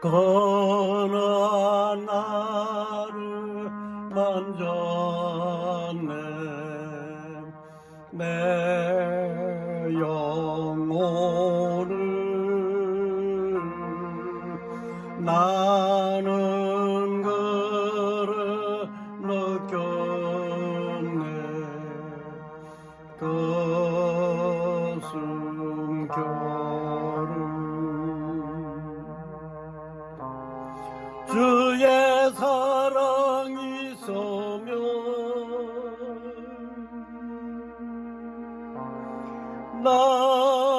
그나 나를 만졌네 내 영혼을 나는 그를 느꼈네. 가 나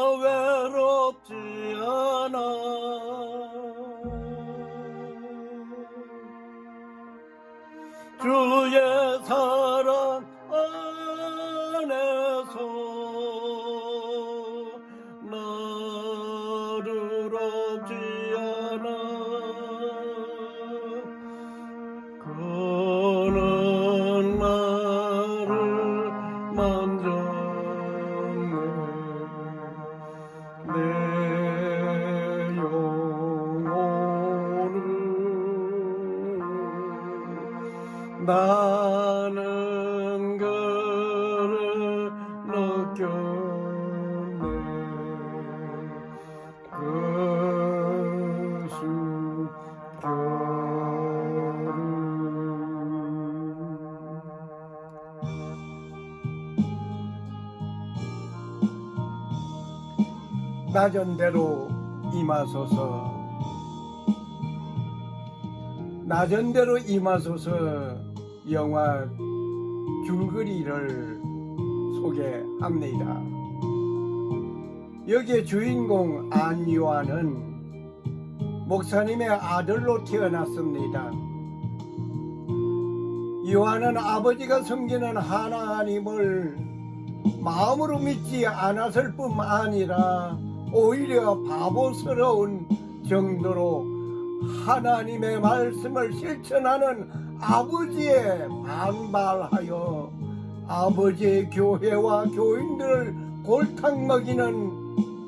나는 그를 느꼈네. 그수 결을 낮은 대로 임하소서. 낮은 대로 임하소서 영화 줄거리를 소개 합니다. 여기에 주인공 안요한은 목사님의 아들로 태어났습니다. 요한은 아버지가 섬기는 하나님을 마음으로 믿지 않았을 뿐 아니라 오히려 바보스러운 정도로 하나님의 말씀을 실천하는 아버지에 반발하여 아버지의 교회와 교인들을 골탕 먹이는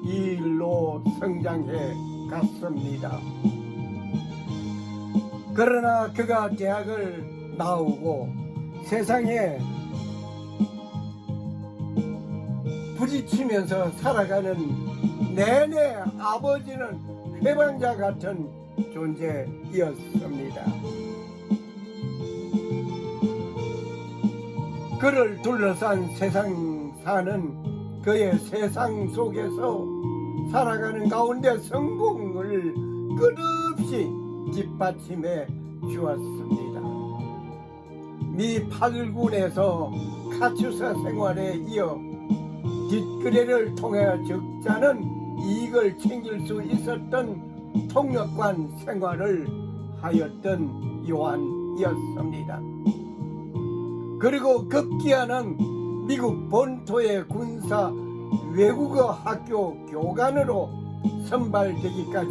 이 일로 성장해 갔습니다. 그러나 그가 대학을 나오고 세상에 부딪히면서 살아가는 내내 아버지는 회방자 같은 존재이었습니다. 그를 둘러싼 세상 사는 그의 세상 속에서 살아가는 가운데 성공을 끝없이 뒷받침해 주었습니다. 미 8군에서 카투사 생활에 이어 뒷거래를 통해 적잖은 이익을 챙길 수 있었던 통역관 생활을 하였던 요한이었습니다. 그리고 급기야는 미국 본토의 군사 외국어 학교 교관으로 선발되기까지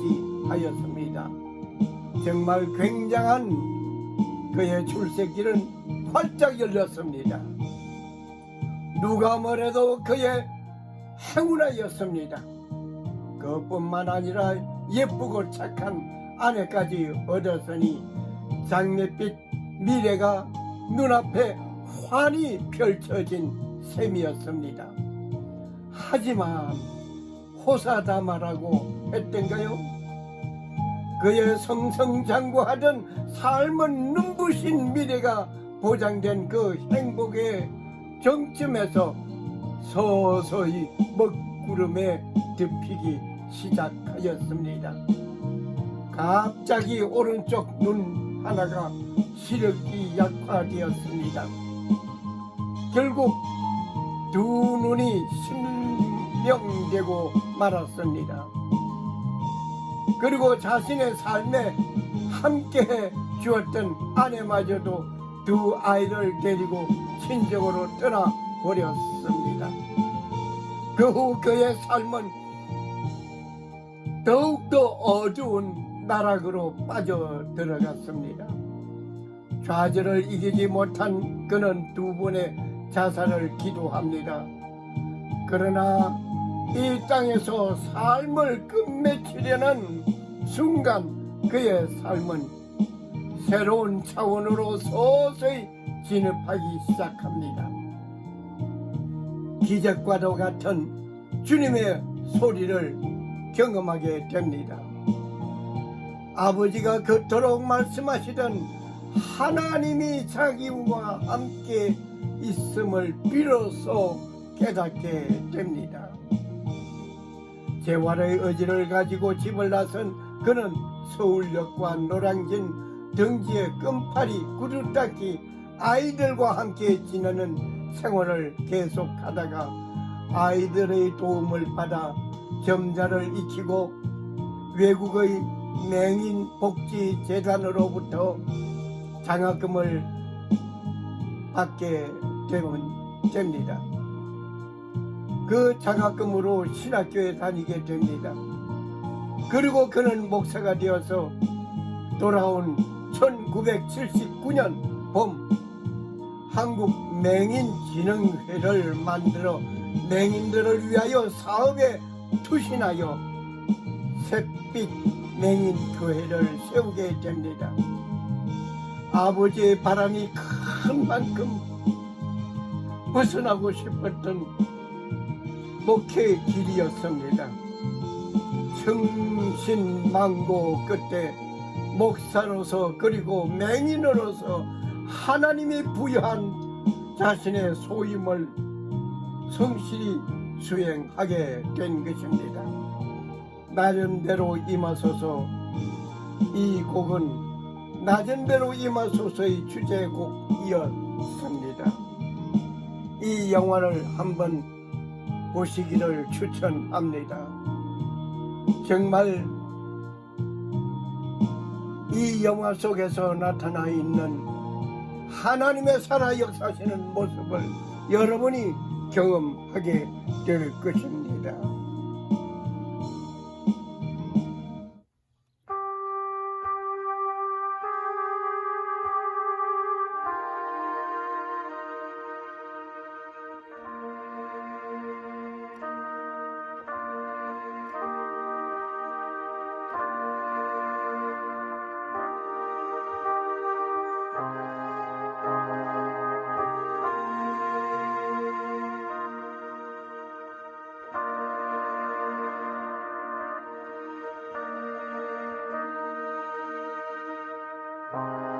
하였습니다. 정말 굉장한 그의 출세길은 활짝 열렸습니다. 누가 뭐래도 그의 행운아였습니다. 그뿐만 아니라 예쁘고 착한 아내까지 얻었으니 장밋빛 미래가 눈앞에 환히 펼쳐진 셈이었습니다. 하지만 호사다마라고 했던가요? 그의 성성장구하던 삶은 눈부신 미래가 보장된 그 행복의 정점에서 서서히 먹구름에 덮이기 시작하였습니다. 갑자기 오른쪽 눈 하나가 시력이 약화되었습니다. 결국 두 눈이 실명되고 말았습니다. 그리고 자신의 삶에 함께 주었던 아내마저도 두 아이를 데리고 친정으로 떠나버렸습니다. 그 후 그의 삶은 더욱더 어두운 나락으로 빠져들어갔습니다. 좌절을 이기지 못한 그는 두 번의 자살을 기도합니다. 그러나 이 땅에서 삶을 끝맺히려는 순간 그의 삶은 새로운 차원으로 서서히 진입하기 시작합니다. 기적과도 같은 주님의 소리를 경험하게 됩니다. 아버지가 그토록 말씀하시던 하나님이 자기와 함께 있음을 비로소 깨닫게 됩니다. 재활의 의지를 가지고 집을 나선 그는 서울역과 노량진 등지의 끈파리 구두닦이 아이들과 함께 지내는 생활을 계속하다가 아이들의 도움을 받아 점자를 익히고 외국의 맹인 복지 재단으로부터 장학금을 받게 되면 됩니다. 그 장학금으로 신학교에 다니게 됩니다. 그리고 그는 목사가 되어서 돌아온 1979년 봄 한국 맹인진흥회를 만들어 맹인들을 위하여 사업에 투신하여 샛빛 맹인교회를 세우게 됩니다. 아버지의 바람이 큰 만큼 벗어나고 싶었던 목회의 길이었습니다. 승신망고 끝에 목사로서 그리고 맹인으로서 하나님이 부여한 자신의 소임을 성실히 수행하게 된 것입니다. 나름대로 임하소서 이 곡은 낮은 대로 임하소서의 주제곡이었습니다. 이 영화를 한번 보시기를 추천합니다. 정말 이 영화 속에서 나타나 있는 하나님의 살아 역사하시는 모습을 여러분이 경험하게 될 것입니다. Bye.